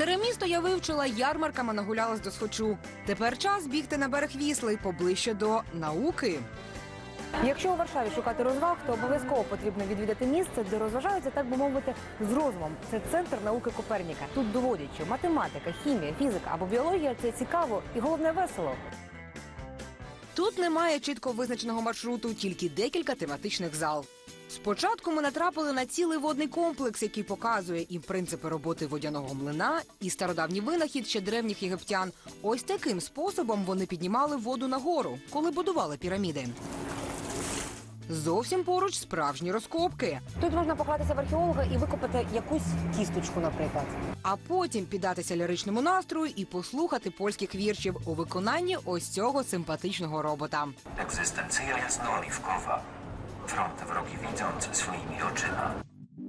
Старе місто я вивчила, ярмарками нагулялась до схочу. Тепер час бігти на берег Вісли поближче до науки. Якщо у Варшаві шукати розваг, то обов'язково потрібно відвідати місце, де розважаються, так би мовити, з розумом. Це центр науки Коперніка. Тут доводять, що математика, хімія, фізика або біологія це цікаво і головне весело. Тут немає чітко визначеного маршруту, тільки декілька тематичних зал. Спочатку ми натрапили на цілий водний комплекс, який показує і принципи роботи водяного млина, і стародавній винахід ще древніх єгиптян. Ось таким способом вони піднімали воду нагору, коли будували піраміди. Зовсім поруч справжні розкопки, Тут можна поклатися в археолога і викопати якусь кісточку, наприклад. а потім піддатися ліричному настрою і послухати польських віршів у виконанні ось цього симпатичного робота. Egzystencja jasnooliwkowa. Fronty wrogi widząc swoimi oczyma.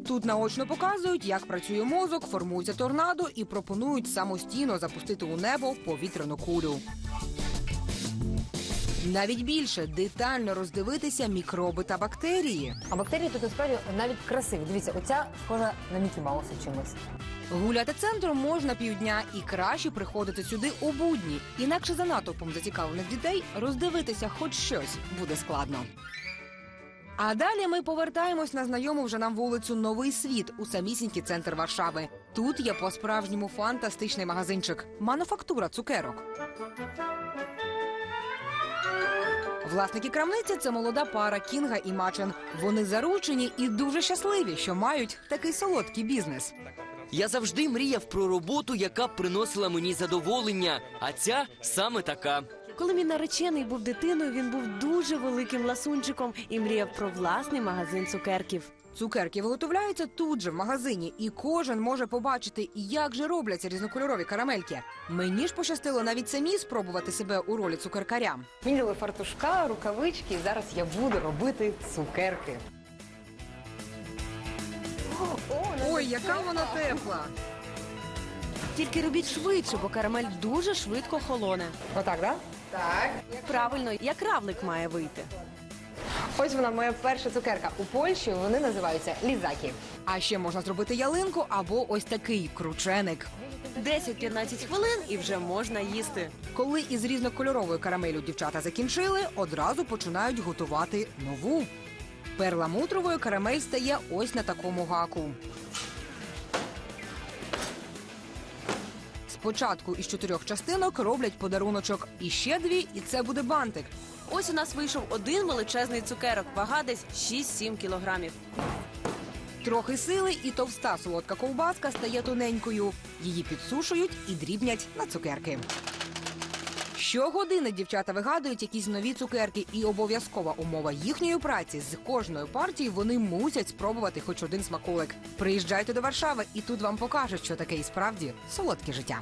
Тут наочно показують, як працює мозок, формується торнадо і пропонують самостійно запустити у небо повітряну кулю. Навіть більше детально роздивитися мікроби та бактерії. А бактерії тут насправді навіть красиві. Дивіться, оця схожа на Мікі Мауса чимось. Гуляти центром можна півдня і краще приходити сюди у будні. Інакше за натовпом зацікавлених дітей роздивитися хоч щось буде складно. А далі ми повертаємось на знайому вже нам вулицю Новий світ у самісінький центр Варшави. Тут є по-справжньому фантастичний магазинчик мануфактура цукерок. Власники крамниці це молода пара Кінга і Мачен. Вони заручені і дуже щасливі, що мають такий солодкий бізнес. Я завжди мріяв про роботу, яка приносила мені задоволення, а ця саме така. Коли мій наречений був дитиною, він був дуже великим ласунчиком і мріяв про власний магазин цукерків. Цукерки виготовляються тут же в магазині, і кожен може побачити, як же робляться різнокольорові карамельки. Мені ж пощастило навіть самі спробувати себе у ролі цукеркаря. Мені дали фартушка, рукавички, і зараз я буду робити цукерки. Ой, яка вона тепла! Тільки робіть швидше, бо карамель дуже швидко холоне. Отак, да? Правильно, як равлик має вийти. Ось вона моя перша цукерка. У Польщі вони називаються лізакі. А ще можна зробити ялинку або ось такий крученик. 10-15 хвилин і вже можна їсти. Коли із різнокольоровою карамелю дівчата закінчили, одразу починають готувати нову. Перламутровою карамель стає ось на такому гаку. Спочатку із чотирьох частинок роблять подаруночок, і ще дві, і це буде бантик. Ось у нас вийшов один величезний цукерок, вага десь 6-7 кілограмів. Трохи сили, і товста солодка ковбаска стає тоненькою. Її підсушують і дрібнять на цукерки. Щогодини дівчата вигадують якісь нові цукерки, і обов'язкова умова їхньої праці з кожної партії вони мусять спробувати хоч один смаколик. Приїжджайте до Варшави, і тут вам покажуть, що таке і справді солодке життя.